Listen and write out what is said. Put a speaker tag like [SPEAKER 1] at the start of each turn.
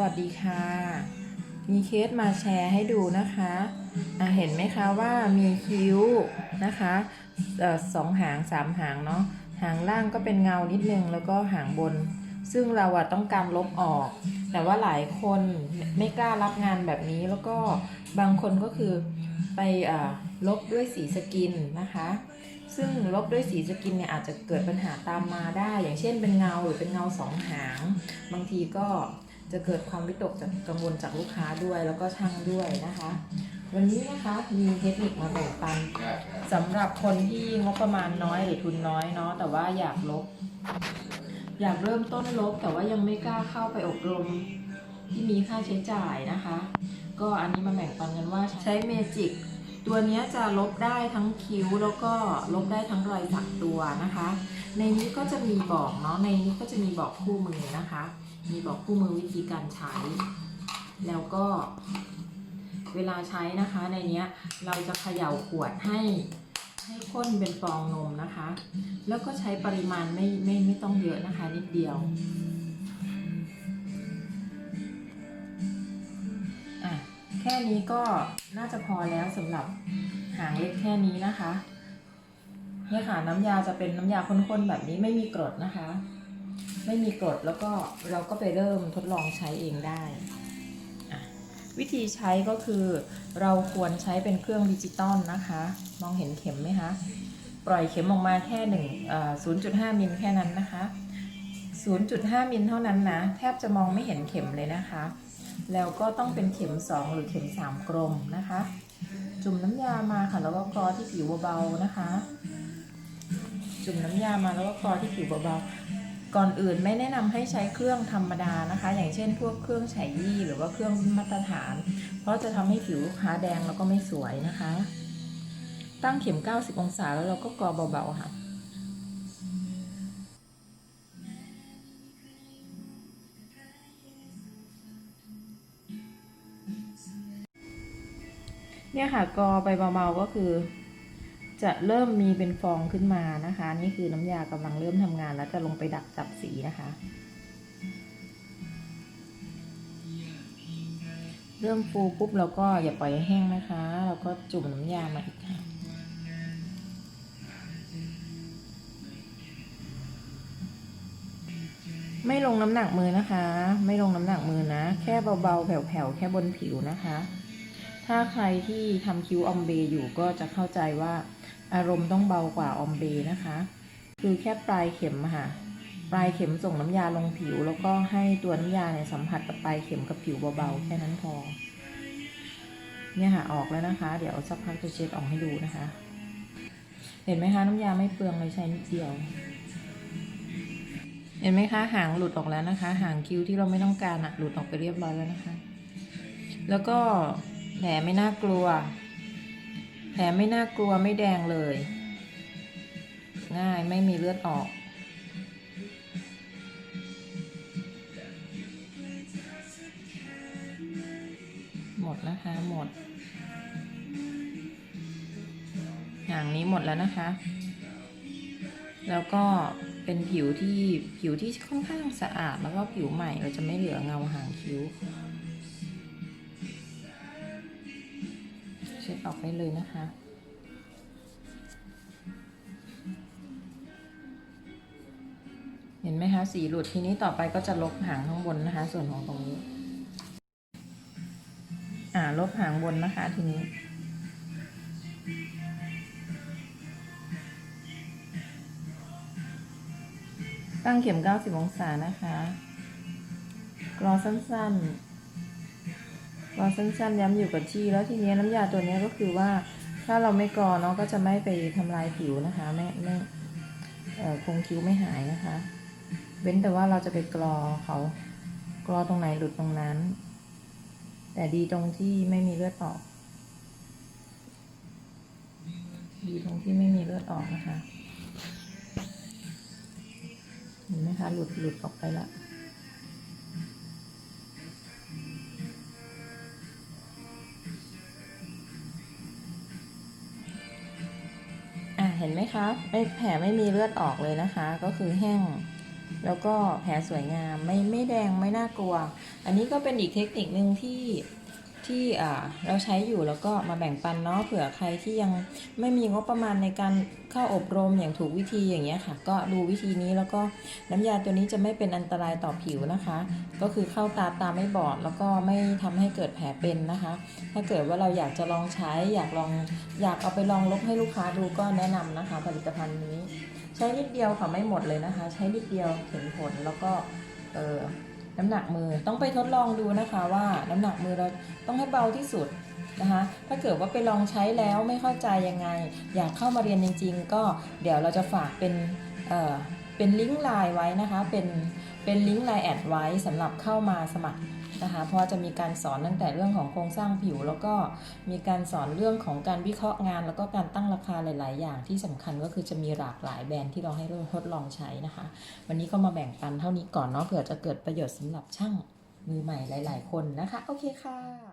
[SPEAKER 1] วัสดีค่ะ มีเคสมาแชร์ให้ดูนะคะะเห็นไหมคะว่ามีคิ้วนะคะอ่อสองหางสามหางเนาะ หางล่างก็เป็นเงานิดนึงแล้วก็หางบน ซึ่งเราอะต้องการลบออก แต่ว่าหลายคนไม่กล้ารับงานแบบนี้แล้วก็บางคนก็คือไปอลบด้วยสีสกินนะคะซึ่งลบด้วยสีสกินเนี่ยอาจจะเกิดปัญหาตามมาได้ อย่างเช่นเป็นเงาหรือเป็นเงาสองหาง บางทีก็ จะเกิดความวิตกจากกังวลจากลูกค้าด้วยแล้วก็ช่างด้วยนะคะ วันนี้นะคะมีเทคนิคมาแบ่งปันสำหรับคนที่งบประมาณน้อยหรือทุนน้อยเนาะแต่ว่าอยากลบ อยากเริ่มต้นลบแต่ว่ายังไม่กล้าเข้าไปอบรมที่มีค่าใช้จ่ายนะคะ ก็อันนี้มาแบ่งปันกันว่าใช้เมจิกตัวนี้จะลบได้ทั้งคิ้วแล้วก็ลบได้ทั้งรอยสักตัวนะคะ ในนี้ก็จะมีบอกเนาะในนี้ก็จะมีบอกคู่มือนะคะ มีบอกคู่มือวิธีการใช้ แล้วก็เวลาใช้นะคะในเนี้ยเราจะเขย่าขวดให้ให้ข้นเป็นฟองนมนะคะ แล้วก็ใช้ปริมาณไม่ไม่ไม่ต้องเยอะนะคะนิดเดียวอะแค่นี้ก็น่าจะพอแล้วสำหรับหางเล็กแค่นี้นะคะเนี่ยค่ะน้ำยาจะเป็นน้ำยาข้นๆแบบนี้ไม่มีกรดนะคะ ไม่มีกรดแล้วก็เราก็ไปเริ่มทดลองใช้เองได้ วิธีใช้ก็คือเราควรใช้เป็นเครื่องดิจิตอลนะคะ มองเห็นเข็มไหมคะ ปล่อยเข็มออกมาแค่หนึ่งศูนย์จุดห้ามิลแค่นั้นนะคะ 0.5 มิลเท่านั้นนะ แทบจะมองไม่เห็นเข็มเลยนะคะ แล้วก็ต้องเป็นเข็ม 2 หรือเข็ม 3 กลมนะคะ จุ่มน้ำยามาค่ะ แล้วก็กรอที่ผิวเบาๆนะคะ จุ่มน้ำยามาแล้วก็กรอที่ผิวเบาๆ ก่อนอื่นไม่แนะนำให้ใช้เครื่องธรรมดานะคะ อย่างเช่น พวกเครื่องไฉยี่หรือว่าเครื่องมาตรฐาน เพราะจะทำให้ผิวลูกค้าแดงแล้วก็ไม่สวยนะคะ ตั้งเข็ม 90 องศาแล้วเราก็กรอเบาๆค่ะเนี่ยค่ะกรอไปเบาๆก็คือ จะเริ่มมีเป็นฟองขึ้นมานะคะ นี่คือน้ำยากำลังเริ่มทำงานแล้วจะลงไปดักจับสีนะคะ เริ่มฟูปุ๊บเราก็อย่าปล่อยให้แห้งนะคะ เราก็จุ่มน้ำยามาอีกค่ะไม่ลงน้ำหนักมือนะคะ ไม่ลงน้ำหนักมือนะ แค่เบาๆ แผ่วๆ แค่บนผิวนะคะ ถ้าใครที่ทำคิ้วออมเบอยู่ก็จะเข้าใจว่า อารมณ์ต้องเบากว่าออมเบนะคะ คือแค่ปลายเข็มค่ะ ปลายเข็มส่งน้ำยาลงผิว แล้วก็ให้ตัวน้ำยาเนี่ยสัมผัสกับปลายเข็มกับผิวเบาๆแค่นั้นพอ เนี่ยค่ะออกแล้วนะคะ เดี๋ยวสักพักจะเช็ดออกให้ดูนะคะ เห็นไหมคะน้ำยาไม่เปลืองเลยใช้นิดเดียว เห็นไหมคะหางหลุดออกแล้วนะคะ หางคิ้วที่เราไม่ต้องการอะหลุดออกไปเรียบร้อยแล้วนะคะ แล้วก็แผลไม่น่ากลัว แผลไม่น่ากลัวไม่แดงเลย ง่ายไม่มีเลือดออก หมดนะคะหมด หางนี้หมดแล้วนะคะ แล้วก็เป็นผิวที่ผิวที่ค่อนข้างสะอาดแล้วก็ผิวใหม่เราจะไม่เหลือเงาหางคิ้ว ช็ดออกได้เลยนะคะ เห็นไหมคะสีหลุดทีนี้ต่อไปก็จะลบหางข้างบนนะคะ ส่วนของตรงนี้ อ่าลบหางบนนะคะทีนี้ตั้งเข็ม 90 องศานะคะ กรอสั้น ๆ กรอสั้นๆย้ำอยู่กับที่ แล้วทีนี้น้ำยาตัวนี้ก็คือว่าถ้าเราไม่กรอเนาะก็จะไม่ไปทำลายผิวนะคะไม่ไม่คงคิ้วไม่หายนะคะ เว้นแต่ว่าเราจะไปกรอเขากรอตรงไหนหลุดตรงนั้น แต่ดีตรงที่ไม่มีเลือดออก ดีตรงที่ไม่มีเลือดออกนะคะเห็นไหมคะหลุดหลุดออกไปละ ไหมคะไม่แผลไม่มีเลือดออกเลยนะคะ ก็คือแห้ง แล้วก็แผลสวยงามไม่ไม่แดงไม่น่ากลัว อันนี้ก็เป็นอีกเทคนิคหนึ่งที่ ที่เราใช้อยู่แล้วก็มาแบ่งปันเนาะเผื่อใครที่ยังไม่มีงบประมาณในการเข้าอบรมอย่างถูกวิธีอย่างเงี้ยค่ะ ก็ดูวิธีนี้แล้วก็น้ำยาตัวนี้จะไม่เป็นอันตรายต่อผิวนะคะ ก็คือเข้าตาตาไม่บอดแล้วก็ไม่ทำให้เกิดแผลเป็นนะคะ ถ้าเกิดว่าเราอยากจะลองใช้อยากลองอยากเอาไปลองลบให้ลูกค้าดูก็แนะนำนะคะ ผลิตภัณฑ์นี้ ใช้นิดเดียวค่ะไม่หมดเลยนะคะ ใช้นิดเดียวเห็นผลแล้วก็เออ น้ำหนักมือต้องไปทดลองดูนะคะว่าน้ำหนักมือเราต้องให้เบาที่สุดนะคะ ถ้าเกิดว่าไปลองใช้แล้วไม่เข้าใจยังไง อยากเข้ามาเรียนจริง ๆ ก็เดี๋ยวเราจะฝากเป็นเออเป็นลิงก์ไลน์ไว้นะคะเป็น เป็นลิงก์ไลน์แอดไว้สำหรับเข้ามาสมัครนะคะเพราะจะมีการสอนตั้งแต่เรื่องของโครงสร้างผิว แล้วก็มีการสอนเรื่องของการวิเคราะห์งาน แล้วก็การตั้งราคาหลาย ๆ อย่างที่สำคัญก็คือจะมีหลากหลายแบรนด์ที่เราให้ทดลองใช้นะคะ วันนี้ก็มาแบ่งปันเท่านี้ก่อนเนาะเผื่อจะเกิดประโยชน์สำหรับช่างมือใหม่หลาย ๆ คนนะคะ โอเคค่ะ